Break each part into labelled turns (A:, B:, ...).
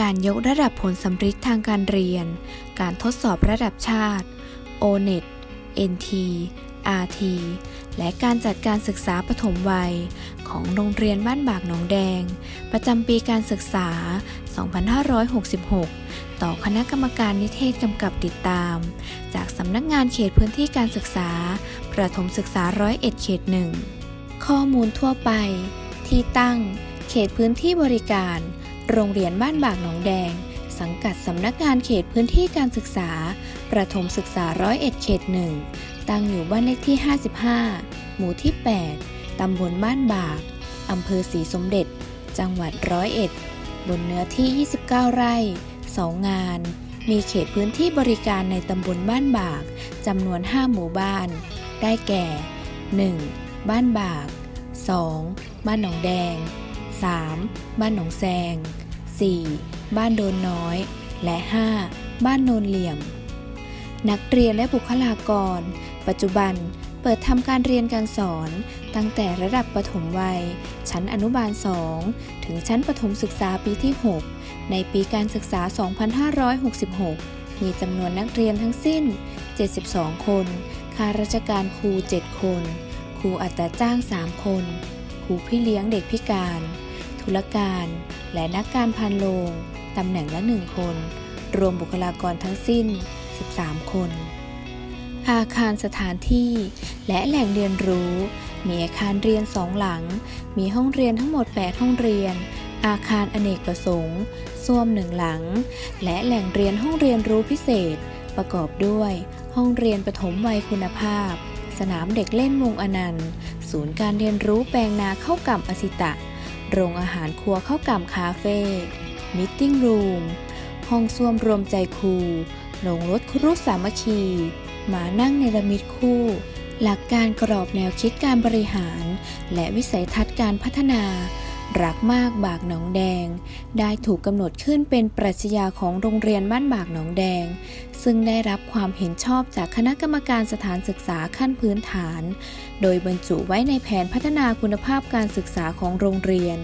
A: การยกระดับผลสำฤทธิ์ทางการเรียน การทดสอบระดับชาติ O-NET NT RT และการจัดการศึกษาปฐมวัย ของโรงเรียนบ้านบากหนองแดง ประจำปีการศึกษา 2566 ต่อคณะกรรมการนิเทศกำกับติดตาม จากสำนักงานเขตพื้นที่การศึกษา ประถมศึกษาร้อยเอ็ดเขตหนึ่งข้อมูลทั่วไป ที่ตั้ง เขตพื้นที่บริการ โรงเรียนบ้านบากหนองแดง สังกัดสำนักงานเขตพื้นที่การศึกษา ประถมศึกษาร้อยเอ็ดเขตหนึ่งตั้งอยู่บ้านเลขที่ 55 หมู่ที่ 8 ตำบลบ้านบาก อำเภอศรีสมเด็จ จังหวัดร้อยเอ็ด บนเนื้อที่ 29 ไร่ 2 งาน มีเขตพื้นที่บริการในตำบลบ้านบาก จำนวน 5 หมู่บ้าน ได้แก่ 1. บ้านบาก 2. บ้านหนองแดง 3. บ้านหนองแซง 4. บ้านโดนน้อย และ 5. บ้านโนนเหลี่ยม นักเรียนและบุคลากร ปัจจุบันเปิดทำการเรียนการสอน ตั้งแต่ระดับประถมวัย ชั้นอนุบาล 2 ถึงชั้นประถมศึกษาปีที่ 6 ในปีการศึกษา 2566 มีจำนวนนักเรียนทั้งสิ้น 72 คน ข้าราชการครู 7 คน ครูอัตราจ้าง 3 คน ครูพี่เลี้ยงเด็กพิการ ธุรการ และนักการพันโรงตำแหน่งละ 1 คน รวมบุคลากรทั้งสิ้น 13 คน อาคารสถานที่ และแหล่งเรียนรู้ มีอาคารเรียนสองหลัง มีห้องเรียนทั้งหมด 8 ห้องเรียน อาคารอเนกประสงค์ส้วมหนึ่งหลัง และแหล่งเรียนห้องเรียนรู้พิเศษ ประกอบด้วย ห้องเรียนปฐมวัยคุณภาพ สนามเด็กเล่นวงอนันต์ ศูนย์การเรียนรู้แปลงนาเข้ากำอสิตะ โรงอาหารครัวข้าวกำคาเฟ่มิทติ้งรูม ห้องส้วมรวมใจครูโรงรถครุสามัคคีหมานั่งในระมิดคู่ หลักการกรอบแนวคิดการบริหาร และวิสัยทัศน์การพัฒนา รักมากบากหนองแดง ได้ถูกกำหนดขึ้นเป็นปรัชญาของโรงเรียนบ้านบากหนองแดง ซึ่งได้รับความเห็นชอบจากคณะกรรมการสถานศึกษาขั้นพื้นฐาน โดยบรรจุไว้ในแผนพัฒนาคุณภาพการศึกษาของโรงเรียน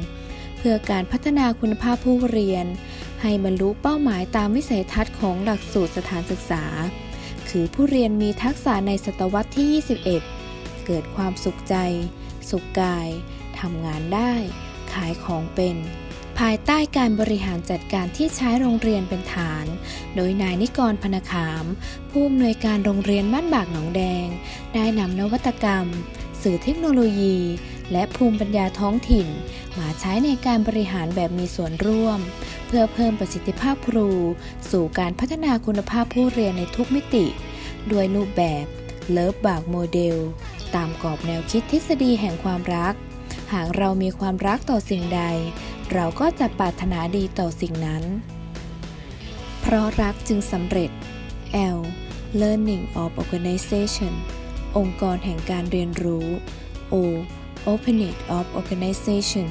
A: เพื่อการพัฒนาคุณภาพผู้เรียน ให้บรรลุเป้าหมายตามวิสัยทัศน์ของหลักสูตรสถานศึกษา คือผู้เรียนมีทักษะในศตวรรษที่ 21 เกิดความสุขใจ สุขกายทำงานได้ ขายของเป็น ภายใต้การบริหารจัดการที่ใช้โรงเรียนเป็นฐาน โดยนายนิกรพนขาม ผู้อำนวยการโรงเรียนบ้านบากหนองแดง ได้นำนวัตกรรม สื่อเทคโนโลยี และภูมิปัญญาท้องถิ่น มาใช้ในการบริหารแบบมีส่วนร่วม เพื่อเพิ่มประสิทธิภาพครู สู่การพัฒนาคุณภาพผู้เรียนในทุกมิติ ด้วยรูปแบบเลิฟบากโมเดล ตามกรอบแนวคิดทฤษฎีแห่งความรัก หากเรามีความรักต่อสิ่งใด เราก็จะปรารถนาดีต่อสิ่งนั้น เพราะรักจึงสำเร็จ L Learning of Organization องค์กรแห่งการเรียนรู้ O Opening of Organization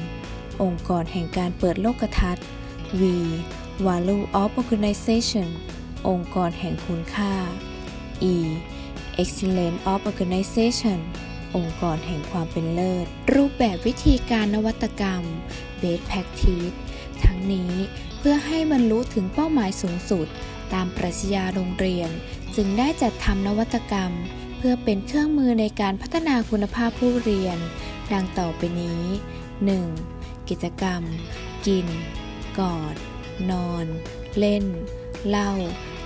A: องค์กรแห่งการเปิดโลกทัศน์ V Value of Organization องค์กรแห่งคุณค่า E Excellence of Organization องค์กรแห่งความเป็นเลิศ รูปแบบวิธีการนวัตกรรม Best Practice ทั้งนี้เพื่อให้บรรลุถึงเป้าหมายสูงสุด ตามปรัชญาโรงเรียน จึงได้จัดทำนวัตกรรม เพื่อเป็นเครื่องมือในการพัฒนาคุณภาพผู้เรียน ดังต่อไปนี้ 1. กิจกรรม กิน กอด นอน เล่น เล่า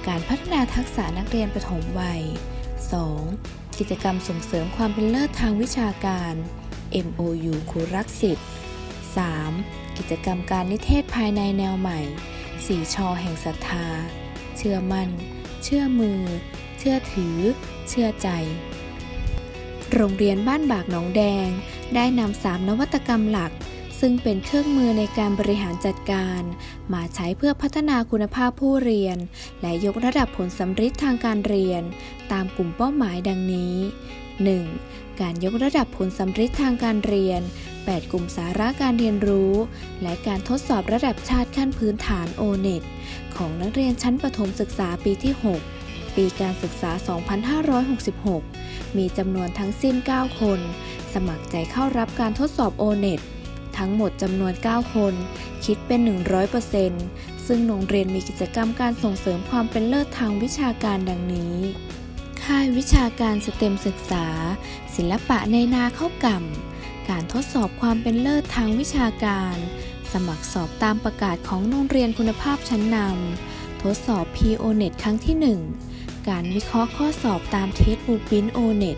A: การพัฒนาทักษะนักเรียนประถมวัย 2. กิจกรรมส่งเสริมความเป็นเลิศทางวิชาการ MOU ครูรักสิทธิ์ 3. กิจกรรมการนิเทศภายในแนวใหม่ สีชอแห่งศรัทธา เชื่อมัน่น เชื่อมือ เชื่อถือ เชื่อใจ โรงเรียนบ้านบากหนองแดง ได้นำสามนวัตกรรมหลัก ซึ่งเป็นเครื่องมือในการบริหารจัดการ มาใช้เพื่อพัฒนาคุณภาพผู้เรียน และยกระดับผลสำฤทธิ์ทางการเรียน ตามกลุ่มเป้าหมายดังนี้ 1. การยกระดับผลสำฤทธิ์ทางการเรียน 8 กลุ่มสาระการเรียนรู้ และการทดสอบระดับชาติขั้นพื้นฐาน O-NET ของนักเรียนชั้นประถมศึกษาปีที่ 6 ปีการศึกษา 2566 มีจำนวนทั้งสิ้น 9 คน สมัครใจเข้ารับการทดสอบ O-NET ทั้งหมดจำนวน 9 คน คิดเป็น 100%ซึ่งโรงเรียนมีกิจกรรมการส่งเสริมความเป็นเลิศทางวิชาการดังนี้ ค่ายวิชาการสเต็มศึกษา ศิลปะในนาเข้ากล่ำการทดสอบความเป็นเลิศทางวิชาการ สมัครสอบตามประกาศของโรงเรียนคุณภาพชั้นนำทดสอบ PONET ครั้งที่ 1 การวิเคราะห์ข้อสอบตามเทสบูปิน ONET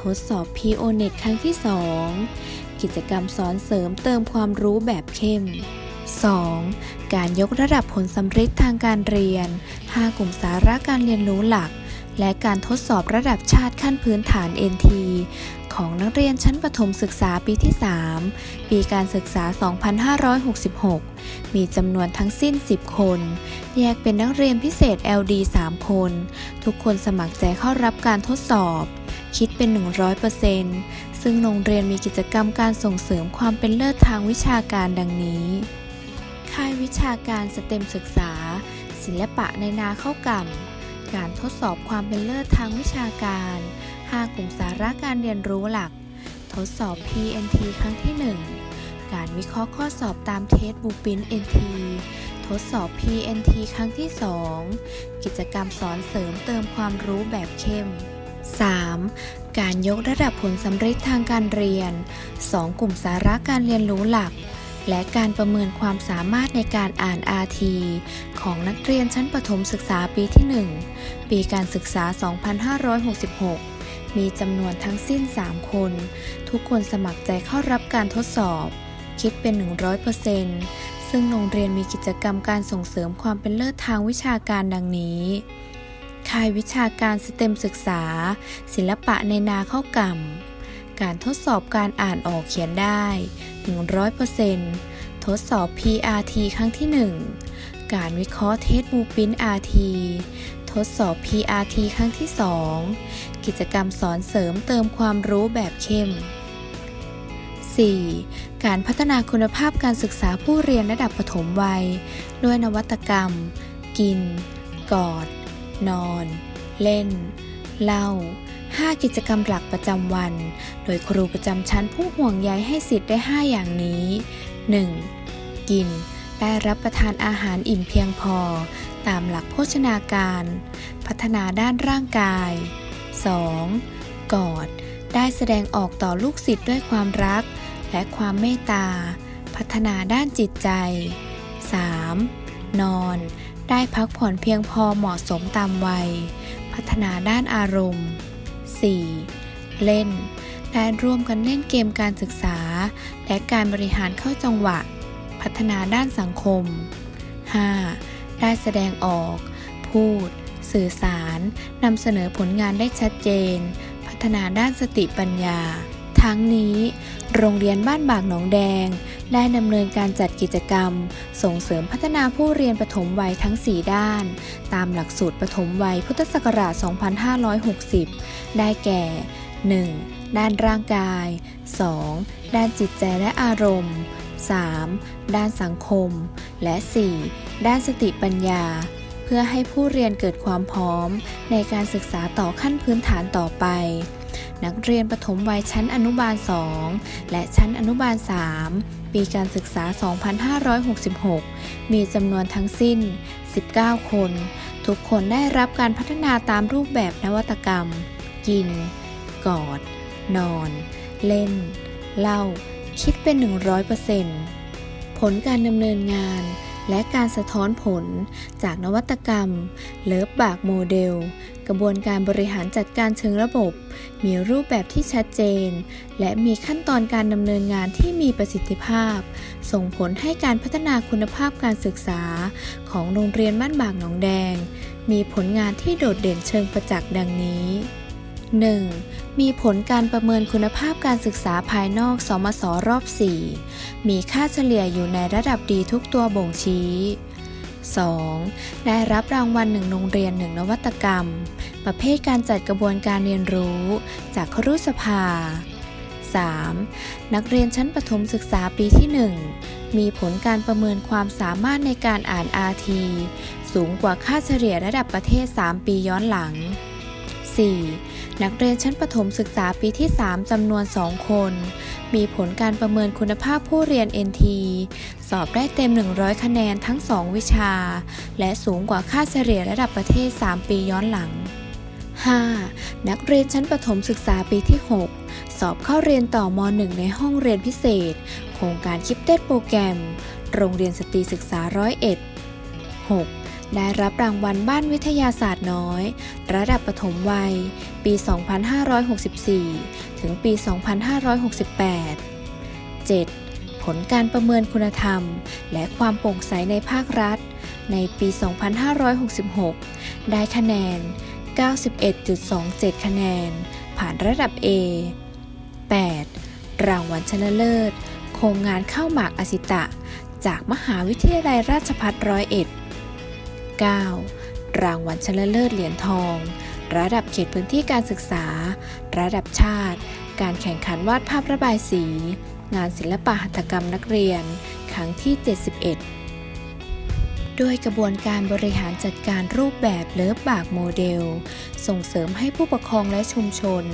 A: ทดสอบ PONET ครั้งที่ 2 กิจกรรมสอนเสริมเติมความรู้แบบเข้ม 2. การยกระดับผลสำเร็จทางการเรียน 5 กลุ่มสาระการเรียนรู้หลัก และการทดสอบระดับชาติขั้นพื้นฐาน NT ของนักเรียนชั้นประถมศึกษาปีที่ 3 ปีการศึกษา 2566 มีจำนวนทั้งสิ้น 10 คน แยกเป็นนักเรียนพิเศษ LD 3 คน ทุกคนสมัครใจเข้ารับการทดสอบ คิดเป็น 100% ซึ่งโรงเรียนมีกิจกรรมการส่งเสริมความเป็นเลิศทางวิชาการดังนี้ ค่ายวิชาการสเต็มศึกษา ศิลปะในนาเข้ากล่ำการทดสอบความเป็นเลิศทางวิชาการ 5 กลุ่มสาระการเรียนรู้หลัก ทดสอบ PNT ครั้งที่ 1 การวิเคราะห์ข้อสอบตามเทสบูปิน NT ทดสอบ PNT ครั้งที่ 2 กิจกรรมสอนเสริมเติมความรู้แบบเข้ม 3. การยกระดับผลสำเร็จทางการเรียน 2 กลุ่มสาระการเรียนรู้หลัก และการประเมินความสามารถในการอ่าน RT ของนักเรียนชั้นประถมศึกษาปีที่ 1 ปีการศึกษา 2566 มีจำนวนทั้งสิ้น 3 คน ทุกคนสมัครใจเข้ารับการทดสอบ คิดเป็น 100%ซึ่งโรงเรียนมีกิจกรรมการส่งเสริมความเป็นเลิศทางวิชาการดังนี้ ค่ายวิชาการสเต็มศึกษา ศิลปะในนาเข้ากล่ำการทดสอบการอ่านออกเขียนได้ 100%ทดสอบ PRT ครั้งที่ 1 การวิเคราะห์เทสบูปิน RT ทดสอบ PRT ครั้งที่ 2 กิจกรรมสอนเสริมเติมความรู้แบบเข้ม 4. การพัฒนาคุณภาพการศึกษาผู้เรียนระดับประถมวัย ด้วยนวัตกรรม กิน กอด นอน เล่น เล่า 5 กิจกรรมหลักประจำวัน โดยครูประจำชั้นผู้ห่วงใยให้สิทธิ์ได้ 5 อย่างนี้ 1. กิน ได้รับประทานอาหารอิ่มเพียงพอ ตามหลักโภชนาการ พัฒนาด้านร่างกาย 2. กอด ได้แสดงออกต่อลูกศิษย์ด้วยความรัก และความเมตตา พัฒนาด้านจิตใจ 3. นอน ได้พักผ่อนเพียงพอเหมาะสมตามวัย พัฒนาด้านอารมณ์ 4. เล่น ได้ร่วมกันเล่นเกมการศึกษา และการบริหารเข้าจังหวะ พัฒนาด้านสังคม 5. ได้แสดงออก พูด สื่อสารนำเสนอผลงานได้ชัดเจน พัฒนาด้านสติปัญญา ทั้งนี้ โรงเรียนบ้านบากหนองแดง ได้ดำเนินการจัดกิจกรรม ส่งเสริมพัฒนาผู้เรียนปฐมวัยทั้ง 4 ด้าน ตามหลักสูตรปฐมวัยพุทธศักราช 2560 ได้แก่ 1. ด้านร่างกาย 2. ด้านจิตใจและอารมณ์ 3. ด้านสังคม และ 4. ด้านสติปัญญา เพื่อให้ผู้เรียนเกิดความพร้อม ในการศึกษาต่อขั้นพื้นฐานต่อไป นักเรียนปฐมวัยชั้นอนุบาล 2 และชั้นอนุบาล 3 ปีการศึกษา 2566 มีจำนวนทั้งสิ้น 19 คน ทุกคนได้รับการพัฒนาตามรูปแบบนวัตกรรม กิน กอด นอน เล่น เล่า คิดเป็น 100%ผลการดำเนินงานและการสะท้อนผลจากนวัตกรรม เลิฟบากโมเดล กระบวนการบริหารจัดการเชิงระบบ มีรูปแบบที่ชัดเจน และมีขั้นตอนการดำเนินงานที่มีประสิทธิภาพ ส่งผลให้การพัฒนาคุณภาพการศึกษา ของโรงเรียนบ้านบากหนองแดง มีผลงานที่โดดเด่นเชิงประจักษ์ดังนี้ 1. มีผลการประเมินคุณภาพการศึกษาภายนอกสมสรอบ 4 มีค่าเฉลี่ยอยู่ในระดับดีทุกตัวบ่งชี้ 2. ได้รับรางวัลหนึ่งโรงเรียนหนึ่งนวัตกรรม ประเภทการจัดกระบวนการเรียนรู้ จากครุสภา 3. นักเรียนชั้นประถมศึกษาปีที่ 1 มีผลการประเมินความสามารถในการอ่าน RT สูงกว่าค่าเฉลี่ยระดับประเทศ 3 ปีย้อนหลัง 4. นักเรียนชั้นประถมศึกษาปีที่ 3 จำนวน 2 คน มีผลการประเมินคุณภาพผู้เรียน NT สอบได้เต็ม 100 คะแนนทั้ง 2 วิชา และสูงกว่าค่าเฉลี่ยระดับประเทศ 3 ปีย้อนหลัง 5. นักเรียนชั้นประถมศึกษาปีที่ 6 สอบเข้าเรียนต่อม .1 ในห้องเรียนพิเศษ โครงการคิปเต็ดโปรแกรม โรงเรียนสตรีศึกษาร้อยเอ็ด 6. ได้รับรางวัลบ้านวิทยาศาสตร์น้อย ระดับประถมวัย ปี 2564 ถึงปี 2568 7. ผลการประเมินคุณธรรม และความโปร่งใสในภาครัฐ ในปี 2566 ได้คะแนน 91.27 คะแนน ผ่านระดับ A 8. รางวัลชนะเลิศ โครงงานข้าวหมากอสิตะ จากมหาวิทยาลัยราชภัฏร้อยเอ็ด 9. รางวัลชนะเลิศเหรียญทอง ระดับเขตพื้นที่การศึกษา ระดับชาติ การแข่งขันวาดภาพระบายสี งานศิลปะหัตถกรรมนักเรียน ครั้งที่ 71ด้วยกระบวนการบริหารจัดการรูปแบบเลิฟบากโมเดล ส่งเสริมให้ผู้ปกครองและชุมชน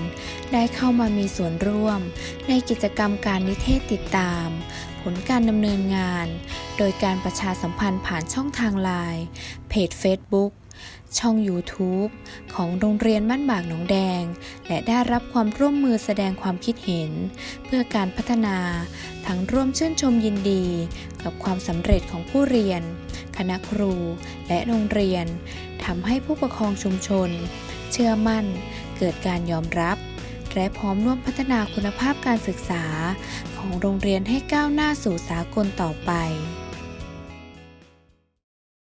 A: ได้เข้ามามีส่วนร่วม ในกิจกรรมการนิเทศติดตาม ลการดำเนินงาน โดยการประชาสัมพันธ์ผ่านช่องทางไลน์ เพจ Facebook ช่อง YouTube ของโรงเรียนบ้านบากหนองแดง และได้รับความร่วมมือแสดงความคิดเห็น เพื่อการพัฒนา ทั้งร่วมชื่นชมยินดี กับความสำเร็จของผู้เรียน คณะครูและโรงเรียนทำให้ผู้ปกครองชุมชน เชื่อมั่น เกิดการยอมรับ และพร้อมร่วมพัฒนาคุณภาพการศึกษา ของโรงเรียนให้ก้าวหน้าสู่สากลต่อไป